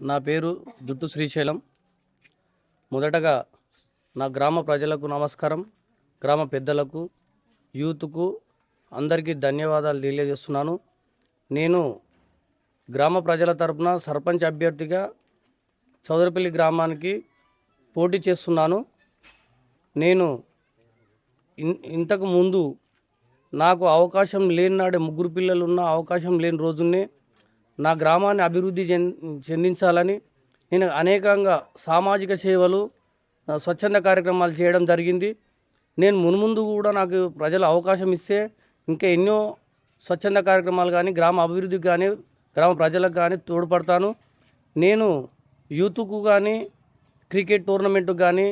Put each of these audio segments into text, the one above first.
నా పేరు జుట్టు శ్రీశైలం. మొదటగా నా గ్రామ ప్రజలకు నమస్కారం గ్రామ పెద్దలకు యూత్కు అందరికీ ధన్యవాదాలు తెలియజేస్తున్నాను. నేను గ్రామ ప్రజల తరపున సర్పంచ్ అభ్యర్థిగా చౌదరపల్లి గ్రామానికి పోటీ చేస్తున్నాను. నేను ఇన్- ఇంతకు ముందు నాకు అవకాశం లేని నాడే ముగ్గురు పిల్లలు ఉన్న అవకాశం లేని రోజునే నా గ్రామాన్ని అభివృద్ధి చెందించాలని నేను అనేకంగా సామాజిక సేవలు స్వచ్ఛంద కార్యక్రమాలు చేయడం జరిగింది. నేను మున్ముందు కూడా నాకు ప్రజలు అవకాశం ఇస్తే ఇంకా ఎన్నో స్వచ్ఛంద కార్యక్రమాలు కానీ గ్రామ అభివృద్ధికి కానీ గ్రామ ప్రజలకు కానీ తోడ్పడతాను. నేను యూత్కు కానీ క్రికెట్ టోర్నమెంట్కు కానీ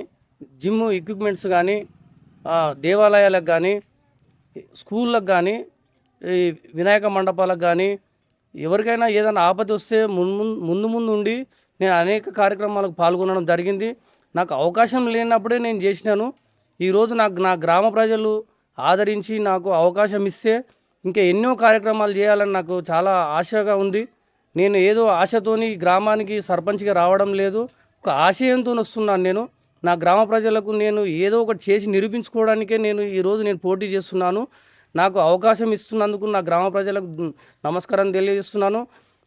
జిమ్ ఎక్విప్మెంట్స్ కానీ దేవాలయాలకు కానీ స్కూళ్ళకు కానీ ఈ వినాయక మండపాలకు కానీ ఎవరికైనా ఏదైనా ఆపద వస్తే ముందు ముందు ముందు ఉండి నేను అనేక కార్యక్రమాలకు పాల్గొనడం జరిగింది. నాకు అవకాశం లేనప్పుడే నేను చేసినాను. ఈరోజు నాకు నా గ్రామ ప్రజలు ఆదరించి నాకు అవకాశం ఇస్తే ఇంకా ఎన్నో కార్యక్రమాలు చేయాలని నాకు చాలా ఆశగా ఉంది. నేను ఏదో ఆశతోని గ్రామానికి సర్పంచ్గా రావడం లేదు. ఒక ఆశయంతో వస్తున్నాను నేను. నా గ్రామ ప్రజలకు నేను ఏదో ఒకటి చేసి నిరూపించుకోవడానికే నేను ఈరోజు నేను పోటీ చేస్తున్నాను. నాకు అవకాశం ఇస్తున్నందుకు నా గ్రామ ప్రజలకు నమస్కారం తెలియజేస్తున్నాను.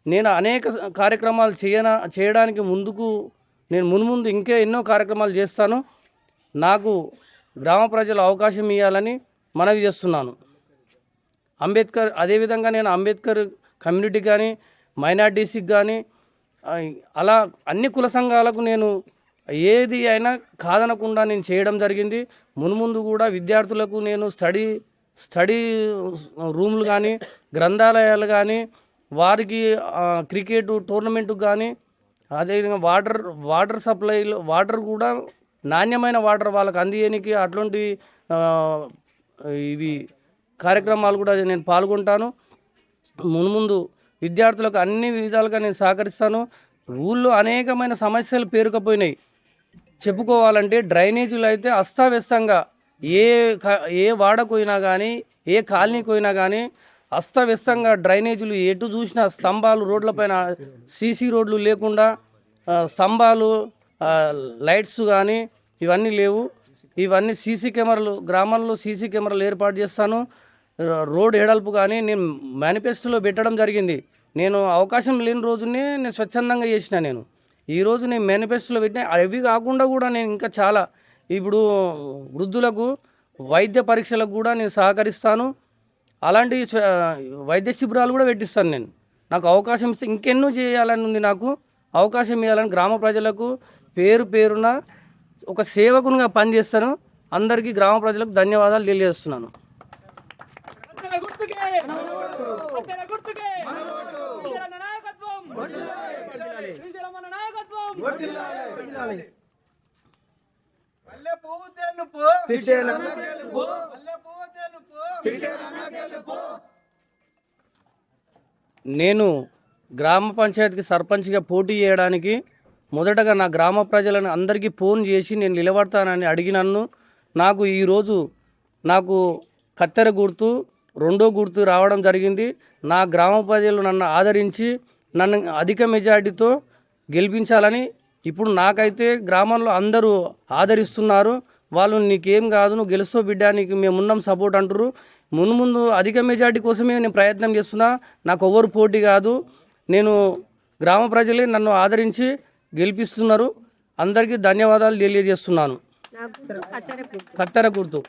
నేను అనేక కార్యక్రమాలు చేయన చేయడానికి ముందుకు నేను మున్ముందు ఇంకా ఎన్నో కార్యక్రమాలు చేస్తాను. నాకు గ్రామ ప్రజలు అవకాశం ఇవ్వాలని మనవి చేస్తున్నాను. అంబేద్కర్ అదేవిధంగా నేను అంబేద్కర్ కమ్యూనిటీ కానీ మైనార్టీసీకి కానీ అలా అన్ని కుల సంఘాలకు నేను ఏది అయినా కాదనకుండా నేను చేయడం జరిగింది. మున్ముందు కూడా విద్యార్థులకు నేను స్టడీ స్టడీ రూమ్లు కానీ గ్రంథాలయాలు కానీ వారికి క్రికెట్ టోర్నమెంట్కి కానీ అదేవిధంగా వాటర్ వాటర్ సప్లైలో వాటర్ కూడా నాణ్యమైన వాటర్ వాళ్ళకి అందియనికి అటువంటి ఇవి కార్యక్రమాలు కూడా నేను పాల్గొంటాను. మున్ముందు విద్యార్థులకు అన్ని విధాలుగా నేను సహకరిస్తాను. ఊళ్ళో అనేకమైన సమస్యలు పేరుకపోయినాయి. చెప్పుకోవాలంటే డ్రైనేజీలు అయితే అస్తవ్యస్తంగా ఏ ఏ వాడకపోయినా కానీ ఏ కాలనీకి పోయినా కానీ అస్తవ్యస్తంగా డ్రైనేజీలు ఎటు చూసినా స్తంభాలు రోడ్లపైన సీసీ రోడ్లు లేకుండా స్తంభాలు లైట్స్ కానీ ఇవన్నీ లేవు. ఇవన్నీ సీసీ కెమెరాలు గ్రామాల్లో సీసీ కెమెరాలు ఏర్పాటు చేస్తాను. రోడ్ ఎడల్పు కానీ నేను మేనిఫెస్టోలో పెట్టడం జరిగింది. నేను అవకాశం లేని రోజునే నేను స్వచ్ఛందంగా చేసిన నేను. ఈరోజు నేను మేనిఫెస్టోలో పెట్టిన అవి కాకుండా కూడా నేను ఇంకా చాలా ఇప్పుడు వృద్ధులకు వైద్య పరీక్షలకు కూడా నేను సహకరిస్తాను. అలాంటి స్వ- వైద్య శిబిరాలు కూడా పెట్టిస్తాను నేను. నాకు అవకాశం ఇస్తే ఇంకెన్నో చేయాలని ఉంది నాకు. అవకాశం ఇవ్వాలని గ్రామ ప్రజలకు పేరు పేరున ఒక సేవకునిగా పనిచేస్తాను. అందరికీ గ్రామ ప్రజలకు ధన్యవాదాలు తెలియజేస్తున్నాను. గుర్తుకే! గుర్తుకే నాయకత్వం నేను గ్రామ పంచాయతీకి సర్పంచ్గా పోటీ చేయడానికి మొదటగా నా గ్రామ ప్రజలను అందరికీ ఫోన్ చేసి నేను నిలబడతానని అడిగినన్ను నాకు ఈరోజు నాకు కత్తెర గుర్తు రెండో గుర్తు రావడం జరిగింది. నా గ్రామ ప్రజలు నన్ను ఆదరించి నన్ను అధిక మెజార్టీతో గెలిపించాలని ఇప్పుడు నాకైతే గ్రామంలో అందరూ ఆదరిస్తున్నారు. వాళ్ళు నీకేం కాదు నువ్వు గెలుస్తావు బిడ్డ నీకు మేమున్నాం సపోర్ట్ అంటారు ముందు ముందు అధిక మెజార్టీ కోసమే నేను ప్రయత్నం చేస్తున్నా. నాకు ఎవరు పోటీ కాదు. నేను గ్రామ ప్రజలే నన్ను ఆదరించి గెలిపిస్తున్నారు. అందరికీ ధన్యవాదాలు తెలియజేస్తున్నాను. కత్తెర గుర్తు.